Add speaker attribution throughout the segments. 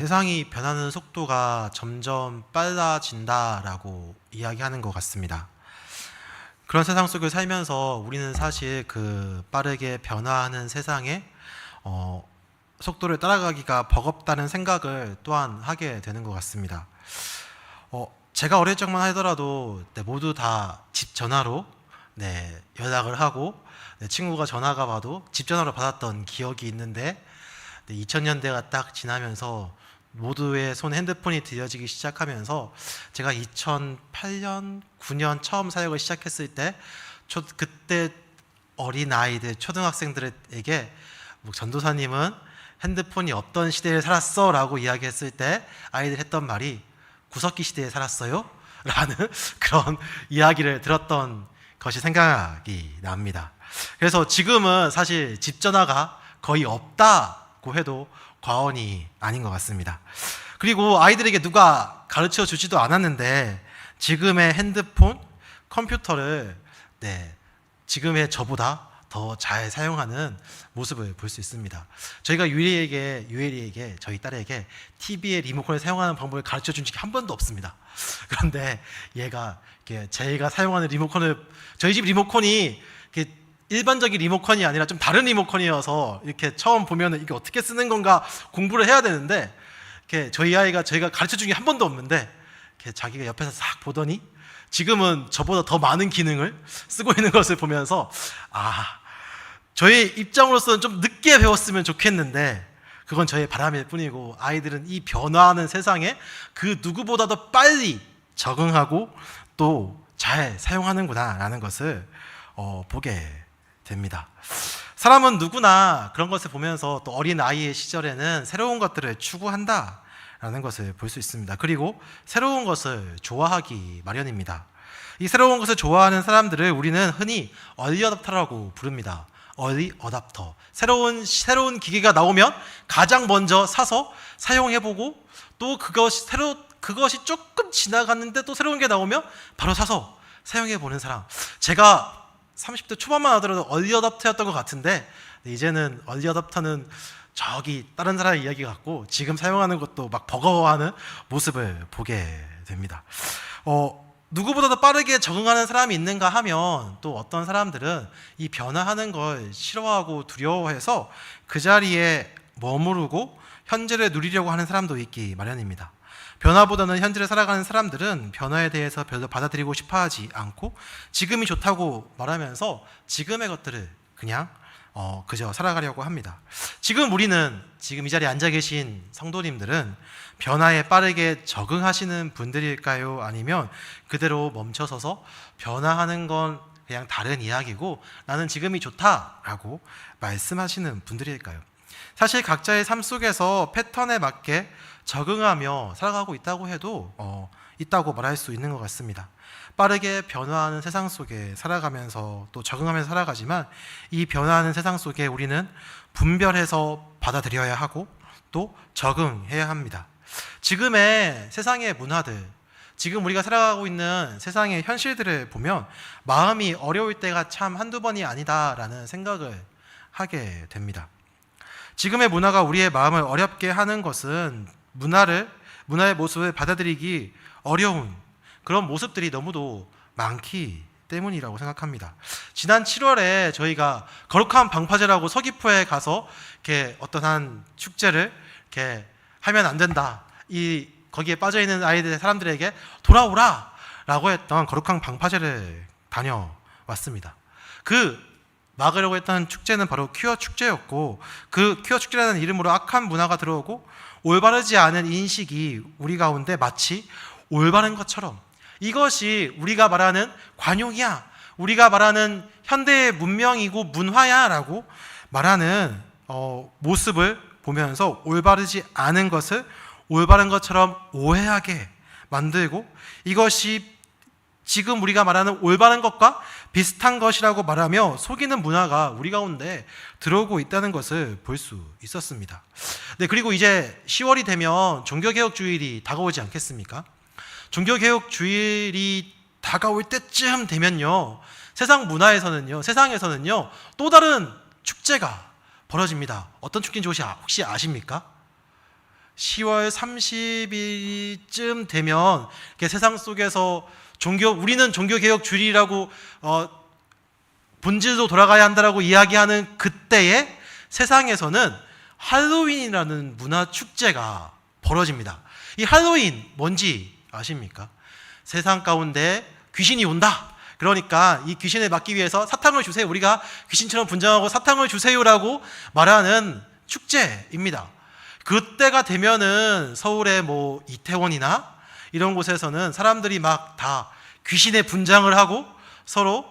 Speaker 1: 세상이 변하는 속도가 점점 빨라진다라고 이야기하는 것 같습니다. 그런 세상 속을 살면서 우리는 사실 그 빠르게 변화하는 세상에 어, 속도를 따라가기가 버겁다는 생각을 또한 하게 되는 것 같습니다. 어, 제가 어릴 적만 하더라도 네, 모두 다 집 전화로 네, 연락을 하고 네, 친구가 전화가 와도 집 전화로 받았던 기억이 있는데 네, 2000년대가 딱 지나면서 모두의 손 핸드폰이 들려지기 시작하면서 제가 2008년, 9년 처음 사역을 시작했을 때 초, 그때 어린 아이들, 초등학생들에게 뭐 전도사님은 핸드폰이 없던 시대를 살았어라고 이야기했을 때 아이들 했던 말이 구석기 시대에 살았어요? 라는 그런 이야기를 들었던 것이 생각이 납니다. 그래서 지금은 사실 집 전화가 거의 없다고 해도 과언이 아닌 것 같습니다. 그리고 아이들에게 누가 가르쳐 주지도 않았는데 지금의 핸드폰, 컴퓨터를 네, 지금의 저보다 더 잘 사용하는 모습을 볼 수 있습니다. 저희가 유리에게 유엘이에게 저희 딸에게 TV의 리모컨을 사용하는 방법을 가르쳐 준 적이 한 번도 없습니다. 그런데 얘가 이렇게 제가 사용하는 리모컨을 저희 집 리모컨이 이렇게 일반적인 리모컨이 아니라 좀 다른 리모컨이어서 이렇게 처음 보면은 이게 어떻게 쓰는 건가 공부를 해야 되는데 이렇게 저희 아이가 저희가 가르쳐 준 게 한 번도 없는데 이렇게 자기가 옆에서 싹 보더니 지금은 저보다 더 많은 기능을 쓰고 있는 것을 보면서 아 저의 입장으로서는 좀 늦게 배웠으면 좋겠는데 그건 저의 바람일 뿐이고 아이들은 이 변화하는 세상에 그 누구보다도 빨리 적응하고 또 잘 사용하는구나라는 것을 어, 보게 됩니다. 사람은 누구나 그런 것을 보면서 또 어린 아이의 시절에는 새로운 것들을 추구한다 라는 것을 볼 수 있습니다. 그리고 새로운 것을 좋아하기 마련입니다. 이 새로운 것을 좋아하는 사람들을 우리는 흔히 얼리 어답터라고 부릅니다. 얼리 어답터. 새로운 새로운 기계가 나오면 가장 먼저 사서 사용해 보고 또 그것이 새로 그것이 조금 지나갔는데 또 새로운 게 나오면 바로 사서 사용해 보는 사람. 제가 30대 초반만 하더라도 얼리 어답터였던 것 같은데 이제는 얼리 어답터는 저기 다른 사람의 이야기 같고 지금 사용하는 것도 막 버거워하는 모습을 보게 됩니다. 어, 누구보다도 빠르게 적응하는 사람이 있는가 하면 또 어떤 사람들은 이 변화하는 걸 싫어하고 두려워해서 그 자리에 머무르고 현재를 누리려고 하는 사람도 있기 마련입니다. 변화보다는 현재를 살아가는 사람들은 변화에 대해서 별로 받아들이고 싶어 하지 않고 지금이 좋다고 말하면서 지금의 것들을 그냥 어, 그저 살아가려고 합니다. 지금 우리는 지금 이 자리에 앉아 계신 성도님들은 변화에 빠르게 적응하시는 분들일까요? 아니면 그대로 멈춰서서 변화하는 건 그냥 다른 이야기고 나는 지금이 좋다라고 말씀하시는 분들일까요? 사실 각자의 삶 속에서 패턴에 맞게 적응하며 살아가고 있다고 해도 어, 있다고 말할 수 있는 것 같습니다. 빠르게 변화하는 세상 속에 살아가면서 또 적응하면서 살아가지만 이 변화하는 세상 속에 우리는 분별해서 받아들여야 하고 또 적응해야 합니다. 지금의 세상의 문화들, 지금 우리가 살아가고 있는 세상의 현실들을 보면 마음이 어려울 때가 참 한두 번이 아니다라는 생각을 하게 됩니다. 지금의 문화가 우리의 마음을 어렵게 하는 것은 문화를 문화의 모습을 받아들이기 어려운 그런 모습들이 너무도 많기 때문이라고 생각합니다. 지난 7월에 저희가 거룩한 방파제라고 서귀포에 가서 이렇게 어떤 한 축제를 이렇게 하면 안 된다. 이 거기에 빠져 있는 아이들 사람들에게 돌아오라라고 했던 거룩한 방파제를 다녀왔습니다. 그 막으려고 했던 축제는 바로 퀴어 축제였고 그 퀴어 축제라는 이름으로 악한 문화가 들어오고 올바르지 않은 인식이 우리 가운데 마치 올바른 것처럼 이것이 우리가 말하는 관용이야. 우리가 말하는 현대의 문명이고 문화야라고 말하는 어, 모습을 보면서 올바르지 않은 것을 올바른 것처럼 오해하게 만들고 이것이 지금 우리가 말하는 올바른 것과 비슷한 것이라고 말하며 속이는 문화가 우리 가운데 들어오고 있다는 것을 볼 수 있었습니다. 네, 그리고 이제 10월이 되면 종교개혁 주일이 다가오지 않겠습니까? 종교개혁 주일이 다가올 때쯤 되면요. 세상 문화에서는요, 세상에서는요, 또 다른 축제가 벌어집니다. 어떤 축제인지 혹시, 아- 아십니까? 10월 30일쯤 되면 세상 속에서 종교 우리는 종교 개혁 주의라고 어, 본질로 돌아가야 한다라고 이야기하는 그때에 세상에서는 할로윈이라는 문화 축제가 벌어집니다. 이 할로윈 뭔지 아십니까? 세상 가운데 귀신이 온다. 그러니까 이 귀신을 막기 위해서 사탕을 주세요. 우리가 귀신처럼 분장하고 사탕을 주세요라고 말하는 축제입니다. 그때가 되면은 서울의 뭐 이태원이나 이런 곳에서는 사람들이 막 다 귀신의 분장을 하고 서로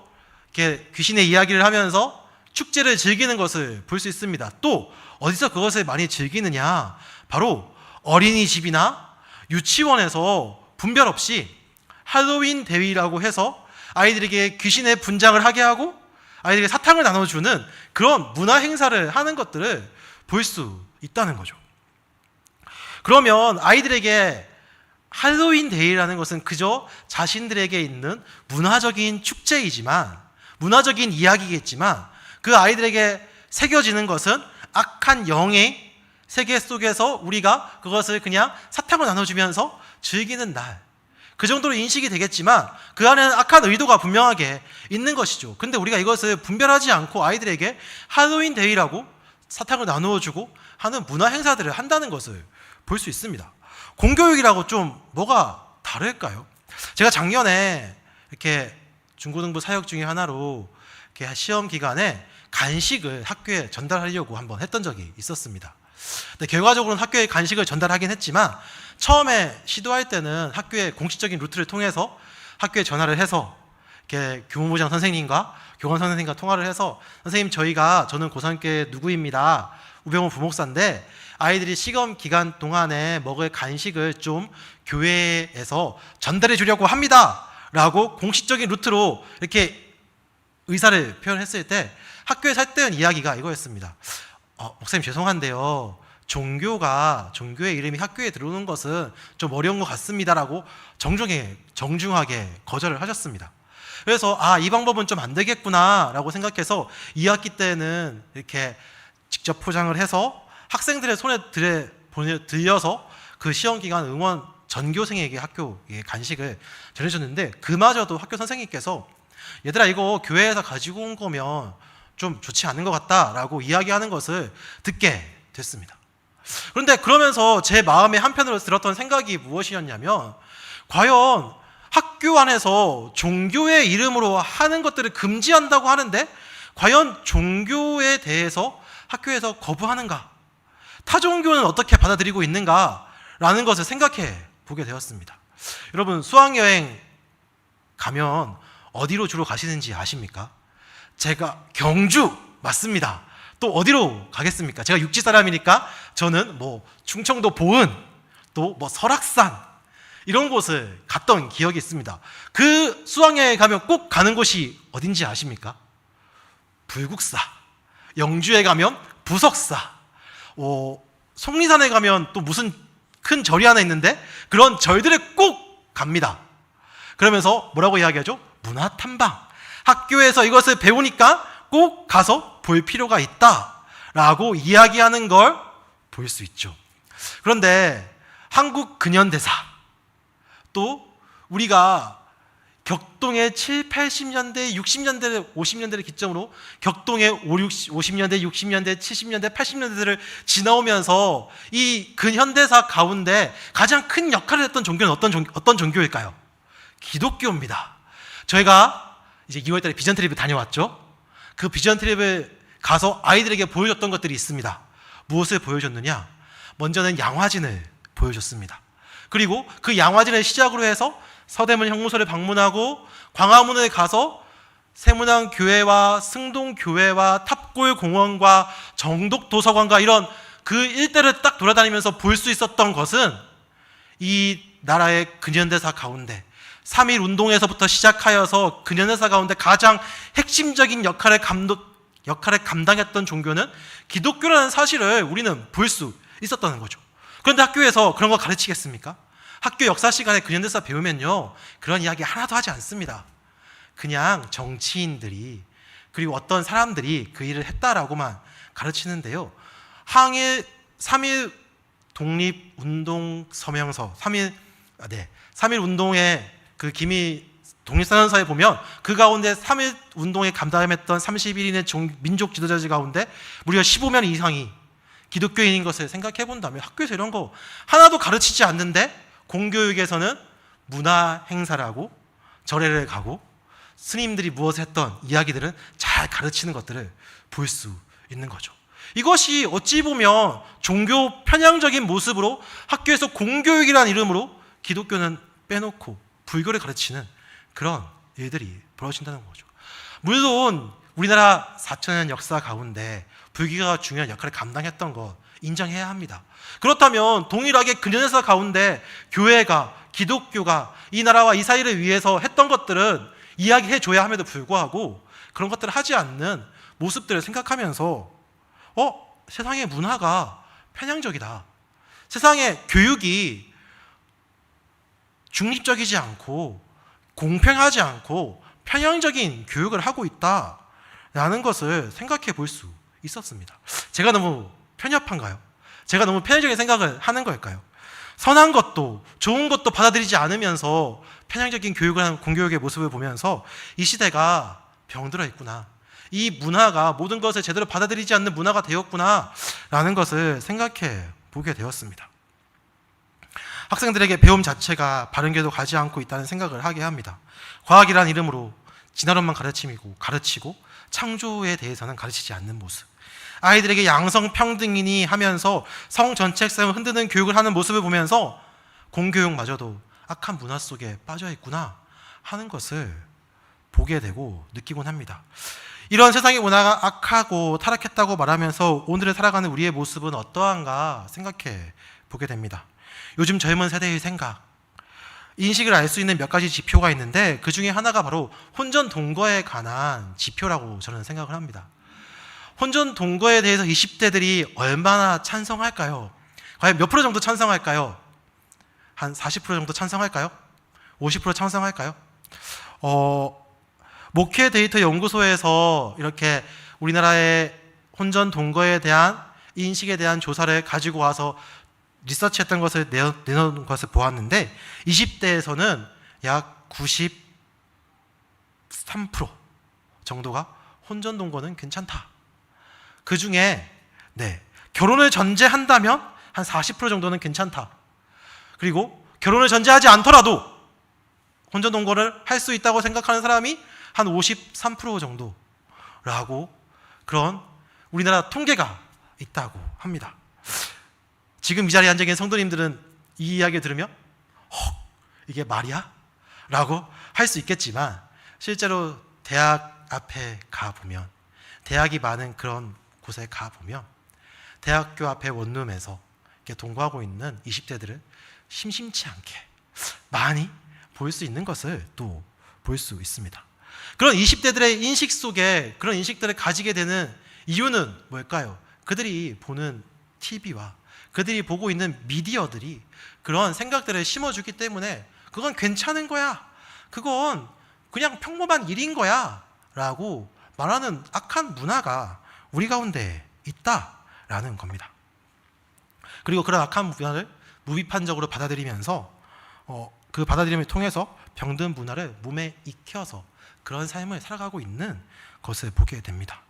Speaker 1: 이렇게 귀신의 이야기를 하면서 축제를 즐기는 것을 볼 수 있습니다. 또 어디서 그것을 많이 즐기느냐? 바로 어린이집이나 유치원에서 분별 없이 할로윈 대위라고 해서 아이들에게 귀신의 분장을 하게 하고 아이들에게 사탕을 나눠주는 그런 문화 행사를 하는 것들을 볼 수 있다는 거죠. 그러면 아이들에게 할로윈 데이라는 것은 그저 자신들에게 있는 문화적인 축제이지만 문화적인 이야기겠지만 그 아이들에게 새겨지는 것은 악한 영의 세계 속에서 우리가 그것을 그냥 사탕을 나눠주면서 즐기는 날. 그 정도로 인식이 되겠지만 그 안에는 악한 의도가 분명하게 있는 것이죠. 근데 우리가 이것을 분별하지 않고 아이들에게 할로윈 데이라고 사탕을 나누어 주고 하는 문화 행사들을 한다는 것을 볼 수 있습니다. 공교육이라고 좀 뭐가 다를까요? 제가 작년에 이렇게 중고등부 사역 중에 하나로 이렇게 시험 기간에 간식을 학교에 전달하려고 한번 했던 적이 있었습니다. 근데 결과적으로는 학교에 간식을 전달하긴 했지만 처음에 시도할 때는 학교의 공식적인 루트를 통해서 학교에 전화를 해서 이렇게 교무부장 선생님과 교관 선생님과 통화를 해서 선생님 저희가 저는 고등학교의 누구입니다. 우병우 부목사인데 아이들이 시험 기간 동안에 먹을 간식을 좀 교회에서 전달해 주려고 합니다. 라고 공식적인 루트로 이렇게 의사를 표현했을 때 학교에서 했던 이야기가 이거였습니다. 어, 목사님 죄송한데요. 종교가 종교의 이름이 학교에 들어오는 것은 좀 어려운 것 같습니다라고 정중하게 정중하게 거절을 하셨습니다. 그래서 아 이 방법은 좀 안 되겠구나라고 생각해서 2학기 때는 이렇게 직접 포장을 해서 학생들의 손에 보내, 들려서 그 시험 기간 응원 전교생에게 학교에 간식을 전해줬는데 그마저도 학교 선생님께서 얘들아 이거 교회에서 가지고 온 거면 좀 좋지 않은 것 같다라고 이야기하는 것을 듣게 됐습니다. 그런데 그러면서 제 마음에 한편으로 들었던 생각이 무엇이었냐면 과연 학교 안에서 종교의 이름으로 하는 것들을 금지한다고 하는데 과연 종교에 대해서 학교에서 거부하는가? 타종교는 어떻게 받아들이고 있는가? 라는 것을 생각해 보게 되었습니다. 여러분, 수학여행 가면 어디로 주로 가시는지 아십니까? 제가 경주 맞습니다. 또 어디로 가겠습니까? 제가 육지 사람이니까 저는 뭐 충청도 보은 또 뭐 설악산 이런 곳을 갔던 기억이 있습니다. 그 수학여행 가면 꼭 가는 곳이 어딘지 아십니까? 불국사. 영주에 가면 부석사. 어, 속리산에 가면 또 무슨 큰 절이 하나 있는데 그런 절들에 꼭 갑니다. 그러면서 뭐라고 이야기하죠? 문화 탐방. 학교에서 이것을 배우니까 꼭 가서 볼 필요가 있다. 라고 이야기하는 걸 볼 수 있죠. 그런데 한국 근현대사 또 우리가 격동의 7, 80년대, 60년대, 50년대를 기점으로 격동의 5, 60, 50년대, 60년대, 70년대, 80년대들을 지나오면서 이 근현대사 가운데 가장 큰 역할을 했던 종교는 어떤, 종, 어떤 종교일까요? 기독교입니다. 저희가 이제 2월 달에 비전 트립을 다녀왔죠. 그 비전 트립을 가서 아이들에게 보여줬던 것들이 있습니다. 무엇을 보여줬느냐? 먼저는 양화진을 보여줬습니다. 그리고 그 양화진을 시작으로 해서 서대문 형무소를 방문하고 광화문을 가서 세문안 교회와 승동 교회와 탑골 공원과 정독 도서관과 이런 그 일대를 딱 돌아다니면서 볼 수 있었던 것은 이 나라의 근현대사 가운데 3.1 운동에서부터 시작하여서 근현대사 가운데 가장 핵심적인 역할을 감독, 역할을 감당했던 종교는 기독교라는 사실을 우리는 볼 수 있었다는 거죠. 그런데 학교에서 그런 거 가르치겠습니까? 학교 역사 시간에 근현대사 배우면요. 그런 이야기 하나도 하지 않습니다. 그냥 정치인들이 그리고 어떤 사람들이 그 일을 했다라고만 가르치는데요. 항일 3.1 독립 운동 서명서 3일 아, 네. 3일 운동의 그 기미 독립선언서에 보면 그 가운데 3일 운동에 감담했던 31인의 종- 민족 지도자 가운데 무려 15명 이상이 기독교인인 것을 생각해 본다면 학교에서 이런 거 하나도 가르치지 않는데 공교육에서는 문화 행사라고 절에를 가고 스님들이 무엇을 했던 이야기들은 잘 가르치는 것들을 볼 수 있는 거죠. 이것이 어찌 보면 종교 편향적인 모습으로 학교에서 공교육이라는 이름으로 기독교는 빼놓고 불교를 가르치는 그런 일들이 벌어진다는 거죠. 물론 우리나라 4천년 역사 가운데 불교가 중요한 역할을 감당했던 것 인정해야 합니다. 그렇다면 동일하게 근현에서 가운데 교회가 기독교가 이 나라와 이 사회를 위해서 했던 것들은 이야기해 줘야 함에도 불구하고 그런 것들을 하지 않는 모습들을 생각하면서 어 세상의 문화가 편향적이다. 세상의 교육이 중립적이지 않고 공평하지 않고 편향적인 교육을 하고 있다라는 것을 생각해 볼 수 있었습니다. 제가 너무 편협한가요? 제가 너무 편향적인 생각을 하는 걸까요? 선한 것도 좋은 것도 받아들이지 않으면서 편향적인 교육을 하는 공교육의 모습을 보면서 이 시대가 병들어 있구나. 이 문화가 모든 것을 제대로 받아들이지 않는 문화가 되었구나 라는 것을 생각해 보게 되었습니다. 학생들에게 배움 자체가 바른 길도 가지 않고 있다는 생각을 하게 합니다. 과학이라는 이름으로 진화론만 가르치고 가르치고 창조에 대해서는 가르치지 않는 모습. 아이들에게 양성 평등이니 하면서 성 전책성을 흔드는 교육을 하는 모습을 보면서 공교육마저도 악한 문화 속에 빠져 있구나 하는 것을 보게 되고 느끼곤 합니다. 이런 세상의 문화가 악하고 타락했다고 말하면서 오늘을 살아가는 우리의 모습은 어떠한가 생각해 보게 됩니다. 요즘 젊은 세대의 생각, 인식을 알 수 있는 몇 가지 지표가 있는데 그 중에 하나가 바로 혼전 동거에 관한 지표라고 저는 생각을 합니다. 혼전 동거에 대해서 20대들이 얼마나 찬성할까요? 과연 몇 프로 정도 찬성할까요? 한 40% 정도 찬성할까요? 50% 찬성할까요? 어, 목회 데이터 연구소에서 이렇게 우리나라의 혼전 동거에 대한 인식에 대한 조사를 가지고 와서 리서치했던 것을 내놓은 것을 보았는데 20대에서는 약 93% 정도가 혼전 동거는 괜찮다. 그 중에 네 결혼을 전제한다면 한 40% 정도는 괜찮다. 그리고 결혼을 전제하지 않더라도 혼전 동거를 할 수 있다고 생각하는 사람이 한 53% 정도라고 그런 우리나라 통계가 있다고 합니다. 지금 이 자리에 앉아 계신 성도님들은 이 이야기 들으면 헉 이게 말이야? 라고 할 수 있겠지만 실제로 대학 앞에 가 보면 대학이 많은 그런 곳에 가 보면 대학교 앞에 원룸에서 이렇게 동거하고 있는 20대들을 심심치 않게 많이 볼 수 있는 것을 또 볼 수 있습니다. 그런 20대들의 인식 속에 그런 인식들을 가지게 되는 이유는 뭘까요? 그들이 보는 TV와 그들이 보고 있는 미디어들이 그런 생각들을 심어주기 때문에 그건 괜찮은 거야. 그건 그냥 평범한 일인 거야. 라고 말하는 악한 문화가 우리 가운데 있다라는 겁니다. 그리고 그런 악한 문화를 무비판적으로 받아들이면서 어, 그 받아들임을 통해서 병든 문화를 몸에 익혀서 그런 삶을 살아가고 있는 것을 보게 됩니다.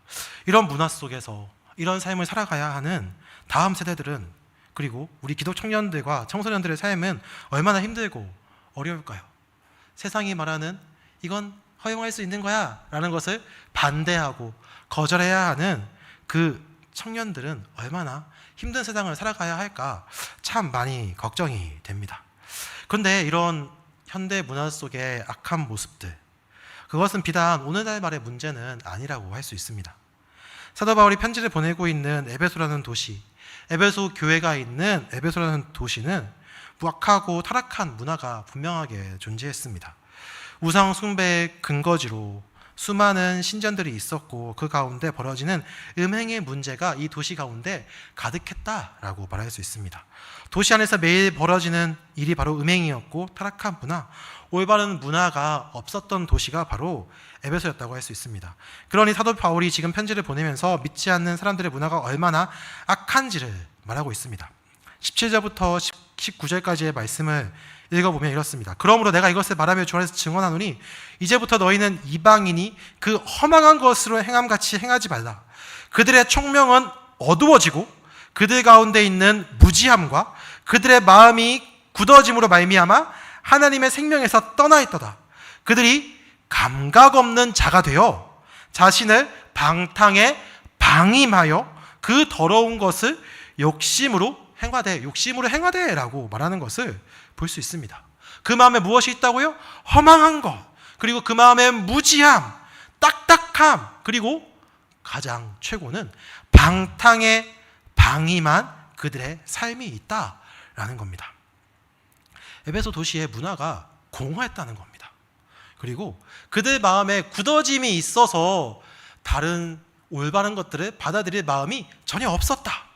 Speaker 1: 이런 문화 속에서 이런 삶을 살아가야 하는 다음 세대들은 그리고 우리 기독 청년들과 청소년들의 삶은 얼마나 힘들고 어려울까요? 세상이 말하는 이건 허용할 수 있는 거야 라는 것을 반대하고 거절해야 하는 그 청년들은 얼마나 힘든 세상을 살아가야 할까 참 많이 걱정이 됩니다. 그런데 이런 현대 문화 속의 악한 모습들, 그것은 비단 오늘날 말의 문제는 아니라고 할 수 있습니다. 사도 바울이 편지를 보내고 있는 에베소라는 도시, 에베소 교회가 있는 에베소라는 도시는 무악하고 타락한 문화가 분명하게 존재했습니다. 우상 숭배의 근거지로 수많은 신전들이 있었고 그 가운데 벌어지는 음행의 문제가 이 도시 가운데 가득했다라고 말할 수 있습니다. 도시 안에서 매일 벌어지는 일이 바로 음행이었고 타락한 문화, 올바른 문화가 없었던 도시가 바로 에베소였다고 할 수 있습니다. 그러니 사도 바울이 지금 편지를 보내면서 믿지 않는 사람들의 문화가 얼마나 악한지를 말하고 있습니다. 17절부터 19절까지의 말씀을 읽어보면 이렇습니다. 그러므로 내가 이것을 말하며 주 안에서 증언하노니 이제부터 너희는 이방인이 그 허망한 것으로 행함같이 행하지 말라. 그들의 총명은 어두워지고 그들 가운데 있는 무지함과 그들의 마음이 굳어짐으로 말미암아 하나님의 생명에서 떠나 있도다. 그들이 감각 없는 자가 되어 자신을 방탕에 방임하여 그 더러운 것을 욕심으로 행하되 욕심으로 행하되라고 말하는 것을 볼 수 있습니다. 그 마음에 무엇이 있다고요? 허망한 것 그리고 그 마음에 무지함, 딱딱함 그리고 가장 최고는 방탕에 방임한 그들의 삶이 있다라는 겁니다. 에베소 도시의 문화가 공허했다는 겁니다. 그리고 그들 마음에 굳어짐이 있어서 다른 올바른 것들을 받아들일 마음이 전혀 없었다.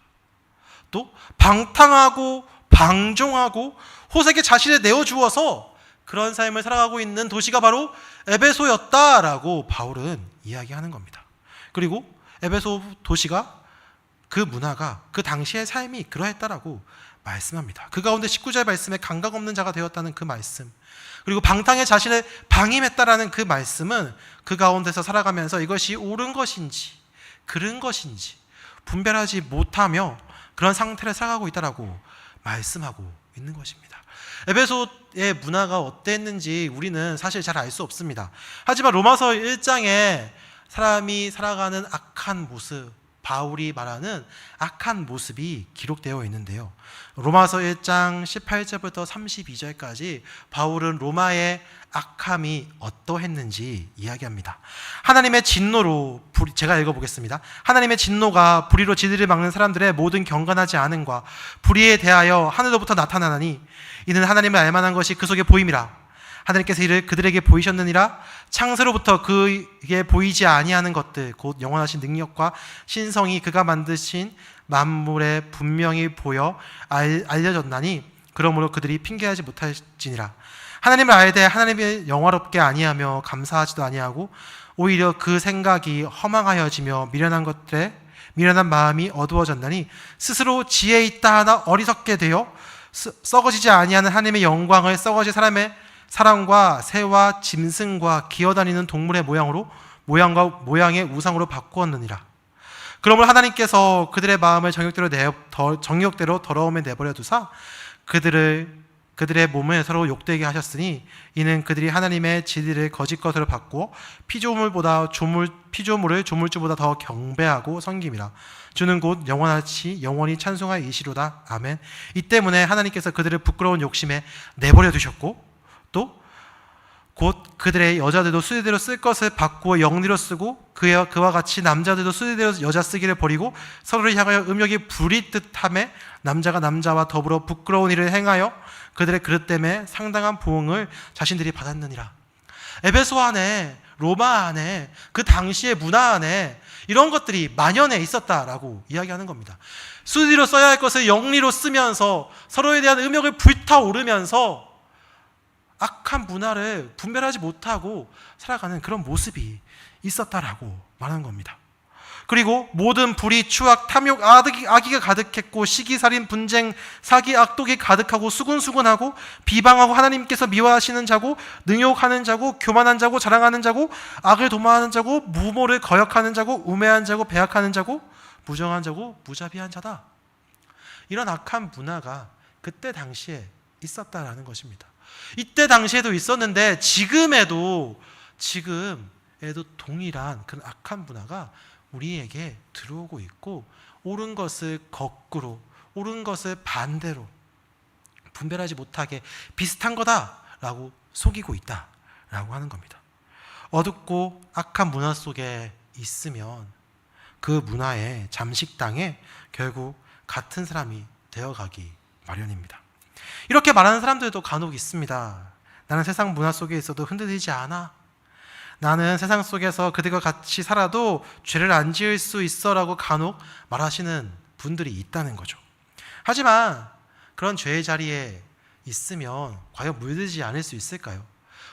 Speaker 1: 또 방탕하고 방종하고 호색에 자신을 내어주어서 그런 삶을 살아가고 있는 도시가 바로 에베소였다라고 바울은 이야기하는 겁니다. 그리고 에베소 도시가 그 문화가 그 당시의 삶이 그러했다라고 말씀합니다. 그 가운데 19절 말씀에 감각 없는 자가 되었다는 그 말씀. 그리고 방탕에 자신을 방임했다라는 그 말씀은 그 가운데서 살아가면서 이것이 옳은 것인지 그른 것인지 분별하지 못하며 그런 상태를 살아가고 있다라고 말씀하고 있는 것입니다. 에베소의 문화가 어땠는지 우리는 사실 잘 알 수 없습니다. 하지만 로마서 1장에 사람이 살아가는 악한 모습, 바울이 말하는 악한 모습이 기록되어 있는데요. 로마서 1장 18절부터 32절까지 바울은 로마의 악함이 어떠했는지 이야기합니다. 하나님의 진노로 제가 읽어보겠습니다. 하나님의 진노가 불의로 지들을 막는 사람들의 모든 경건하지 않음과 불의에 대하여 하늘로부터 나타나나니 이는 하나님을 알만한 것이 그 속에 보임이라. 하나님께서 이를 그들에게 보이셨느니라? 창세로부터 그에게 보이지 아니하는 것들 곧 영원하신 능력과 신성이 그가 만드신 만물에 분명히 보여 알, 알려졌나니 그러므로 그들이 핑계하지 못할지니라. 하나님을 알되 하나님을 영화롭게 아니하며 감사하지도 아니하고 오히려 그 생각이 허망하여지며 미련한 것들에 미련한 마음이 어두워졌나니 스스로 지혜 있다 하나 어리석게 되어 스- 썩어지지 아니하는 하나님의 영광을 썩어질 사람의 사람과 새와 짐승과 기어다니는 동물의 모양으로 모양과 모양의 우상으로 바꾸었느니라. 그러므로 하나님께서 그들의 마음을 정욕대로 내 더, 정욕대로 더러움에 내버려 두사 그들을 그들의 몸을 서로 욕되게 하셨으니 이는 그들이 하나님의 진리를 거짓 것으로 바꾸어 피조물보다 조물 피조물을 조물주보다 더 경배하고 섬김이라. 주는 곧 영원하시 영원히 찬송할 이시로다. 아멘. 이 때문에 하나님께서 그들을 부끄러운 욕심에 내버려 두셨고 또곧 그들의 여자들도 수리대로 쓸 것을 바꾸어 영리로 쓰고 그와, 그와 같이 남자들도 수리대로 여자 쓰기를 버리고 서로를 향하여 음욕이 부리듯함에 남자가 남자와 더불어 부끄러운 일을 행하여 그들의 그릇 때문에 상당한 보응을 자신들이 받았느니라. 에베소 안에 로마 안에 그 당시의 문화 안에 이런 것들이 만연해 있었다라고 이야기하는 겁니다. 수리로 써야 할 것을 영리로 쓰면서 서로에 대한 음욕을 불타오르면서 악한 문화를 분별하지 못하고 살아가는 그런 모습이 있었다라고 말하는 겁니다. 그리고 모든 불의, 추악, 탐욕, 악이, 악의가 가득했고 시기살인, 분쟁, 사기, 악독이 가득하고 수군수군하고 비방하고 하나님께서 미워하시는 자고 능욕하는 자고 교만한 자고 자랑하는 자고 악을 도모하는 자고 무모를 거역하는 자고 우매한 자고 배악하는 자고 무정한 자고 무자비한 자다. 이런 악한 문화가 그때 당시에 있었다라는 것입니다. 이때 당시에도 있었는데 지금에도 지금에도 동일한 그런 악한 문화가 우리에게 들어오고 있고 옳은 것을 거꾸로 옳은 것을 반대로 분별하지 못하게 비슷한 거다라고 속이고 있다라고 하는 겁니다. 어둡고 악한 문화 속에 있으면 그 문화의 잠식당에 결국 같은 사람이 되어가기 마련입니다. 이렇게 말하는 사람들도 간혹 있습니다. 나는 세상 문화 속에 있어도 흔들리지 않아. 나는 세상 속에서 그들과 같이 살아도 죄를 안 지을 수 있어라고 간혹 말하시는 분들이 있다는 거죠. 하지만 그런 죄의 자리에 있으면 과연 물들지 않을 수 있을까요?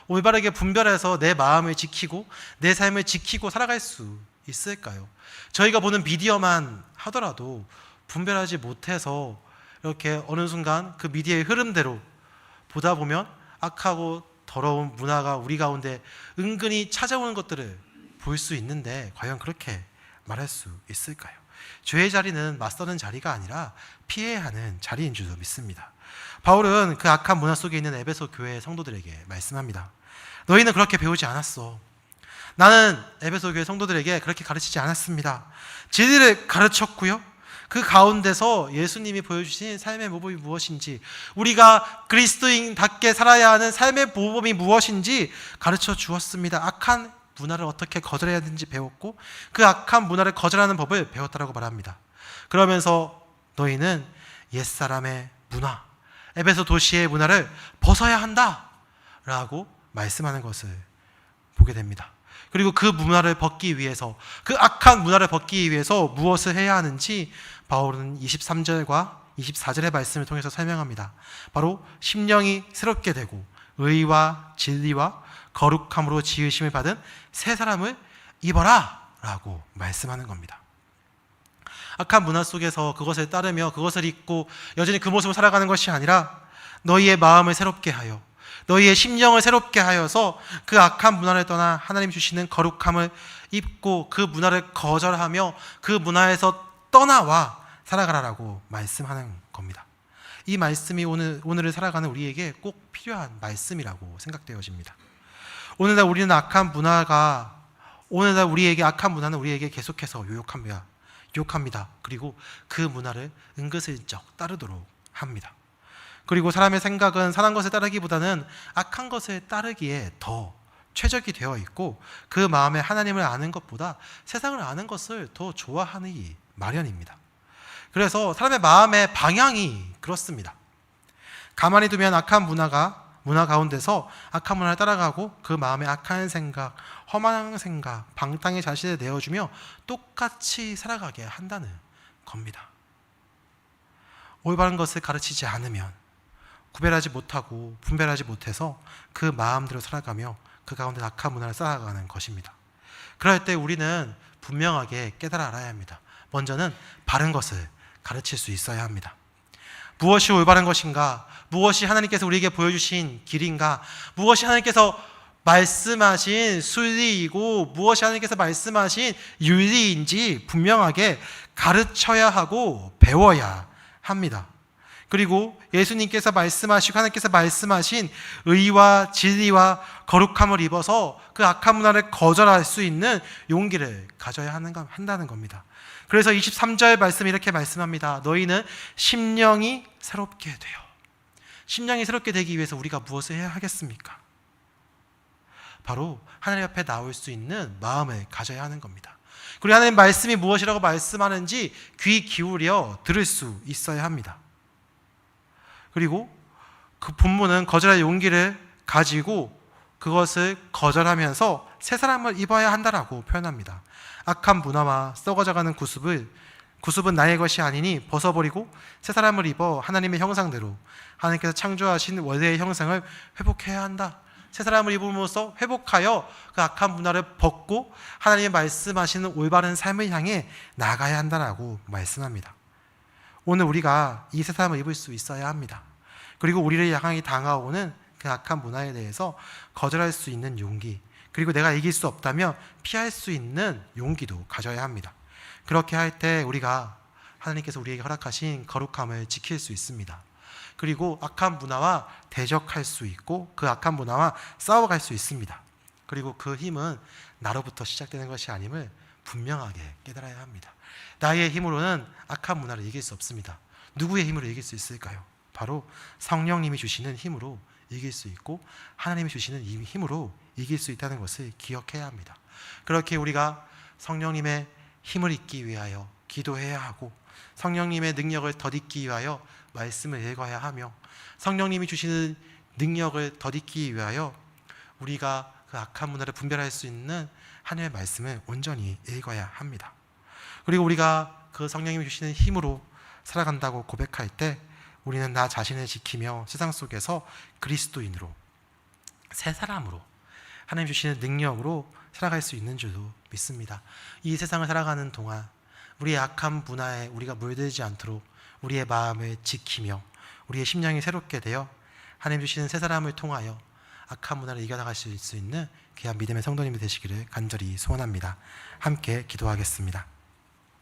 Speaker 1: 올바르게 분별해서 내 마음을 지키고 내 삶을 지키고 살아갈 수 있을까요? 저희가 보는 미디어만 하더라도 분별하지 못해서 이렇게 어느 순간 그 미디어의 흐름대로 보다 보면 악하고 더러운 문화가 우리 가운데 은근히 찾아오는 것들을 볼 수 있는데 과연 그렇게 말할 수 있을까요? 죄의 자리는 맞서는 자리가 아니라 피해야 하는 자리인 줄도 믿습니다. 바울은 그 악한 문화 속에 있는 에베소 교회 성도들에게 말씀합니다. 너희는 그렇게 배우지 않았어. 나는 에베소 교회 성도들에게 그렇게 가르치지 않았습니다. 진리를 가르쳤고요. 그 가운데서 예수님이 보여주신 삶의 모범이 무엇인지, 우리가 그리스도인답게 살아야 하는 삶의 모범이 무엇인지 가르쳐 주었습니다. 악한 문화를 어떻게 거절해야 되는지 배웠고, 그 악한 문화를 거절하는 법을 배웠다라고 말합니다. 그러면서 너희는 옛사람의 문화, 에베소 도시의 문화를 벗어야 한다라고 말씀하는 것을 보게 됩니다. 그리고 그 문화를 벗기 위해서 그 악한 문화를 벗기 위해서 무엇을 해야 하는지 바울은 23절과 24절의 말씀을 통해서 설명합니다. 바로 심령이 새롭게 되고 의와 진리와 거룩함으로 지으심을 받은 새 사람을 입어라라고 말씀하는 겁니다. 악한 문화 속에서 그것을 따르며 그것을 잊고 여전히 그 모습을 살아가는 것이 아니라 너희의 마음을 새롭게 하여 너희의 심령을 새롭게 하여서 그 악한 문화를 떠나 하나님 주시는 거룩함을 입고 그 문화를 거절하며 그 문화에서 떠나와 살아가라라고 말씀하는 겁니다. 이 말씀이 오늘 오늘을 살아가는 우리에게 꼭 필요한 말씀이라고 생각되어집니다. 오늘날 우리는 악한 문화가 오늘날 우리에게 악한 문화는 우리에게 계속해서 유혹합니다. 유혹합니다. 그리고 그 문화를 은근슬쩍 따르도록 합니다. 그리고 사람의 생각은 선한 것을 따르기보다는 악한 것을 따르기에 더 최적이 되어 있고 그 마음에 하나님을 아는 것보다 세상을 아는 것을 더 좋아하는 마련입니다. 그래서 사람의 마음의 방향이 그렇습니다. 가만히 두면 악한 문화가 문화 가운데서 악한 문화를 따라가고 그 마음에 악한 생각, 험한 생각, 방탕의 자신을 내어주며 똑같이 살아가게 한다는 겁니다. 올바른 것을 가르치지 않으면 구별하지 못하고 분별하지 못해서 그 마음대로 살아가며 그 가운데 악한 문화를 쌓아가는 것입니다. 그럴 때 우리는 분명하게 깨달아 알아야 합니다. 먼저는 바른 것을 가르칠 수 있어야 합니다. 무엇이 올바른 것인가? 무엇이 하나님께서 우리에게 보여주신 길인가? 무엇이 하나님께서 말씀하신 순리이고 무엇이 하나님께서 말씀하신 윤리인지 분명하게 가르쳐야 하고 배워야 합니다. 그리고 예수님께서 말씀하시고 하나님께서 말씀하신 의와 진리와 거룩함을 입어서 그 악한 문화를 거절할 수 있는 용기를 가져야 하는, 한다는 겁니다. 그래서 23절 말씀 이렇게 말씀합니다. 너희는 심령이 새롭게 돼요. 심령이 새롭게 되기 위해서 우리가 무엇을 해야 하겠습니까? 바로 하나님 앞에 나올 수 있는 마음을 가져야 하는 겁니다. 그리고 하나님 말씀이 무엇이라고 말씀하는지 귀 기울여 들을 수 있어야 합니다. 그리고 그 본문은 거절할 용기를 가지고 그것을 거절하면서 새 사람을 입어야 한다라고 표현합니다. 악한 문화와 썩어져가는 구습을 구습은 나의 것이 아니니 벗어버리고 새 사람을 입어 하나님의 형상대로 하나님께서 창조하신 원래의 형상을 회복해야 한다. 새 사람을 입음으로써 회복하여 그 악한 문화를 벗고 하나님의 말씀하시는 올바른 삶을 향해 나가야 한다라고 말씀합니다. 오늘 우리가 이새 사람을 입을 수 있어야 합니다. 그리고 우리를 향하게 당하오는 그 악한 문화에 대해서 거절할 수 있는 용기, 그리고 내가 이길 수 없다면 피할 수 있는 용기도 가져야 합니다. 그렇게 할 때 우리가 하나님께서 우리에게 허락하신 거룩함을 지킬 수 있습니다. 그리고 악한 문화와 대적할 수 있고 그 악한 문화와 싸워갈 수 있습니다. 그리고 그 힘은 나로부터 시작되는 것이 아님을 분명하게 깨달아야 합니다. 나의 힘으로는 악한 문화를 이길 수 없습니다. 누구의 힘으로 이길 수 있을까요? 바로 성령님이 주시는 힘으로 이길 수 있고 하나님이 주시는 이 힘으로 이길 수 있다는 것을 기억해야 합니다. 그렇게 우리가 성령님의 힘을 잊기 위하여 기도해야 하고 성령님의 능력을 덧입기 위하여 말씀을 읽어야 하며 성령님이 주시는 능력을 덧입기 위하여 우리가 그 악한 문화를 분별할 수 있는 하나님의 말씀을 온전히 읽어야 합니다. 그리고 우리가 그 성령님이 주시는 힘으로 살아간다고 고백할 때 우리는 나 자신을 지키며 세상 속에서 그리스도인으로 새 사람으로 하나님 주시는 능력으로 살아갈 수 있는 줄도 믿습니다. 이 세상을 살아가는 동안 우리의 악한 문화에 우리가 물들지 않도록 우리의 마음을 지키며 우리의 심령이 새롭게 되어 하나님 주시는 새 사람을 통하여 악한 문화를 이겨나가실 수 있는 귀한 믿음의 성도님이 되시기를 간절히 소원합니다. 함께 기도하겠습니다.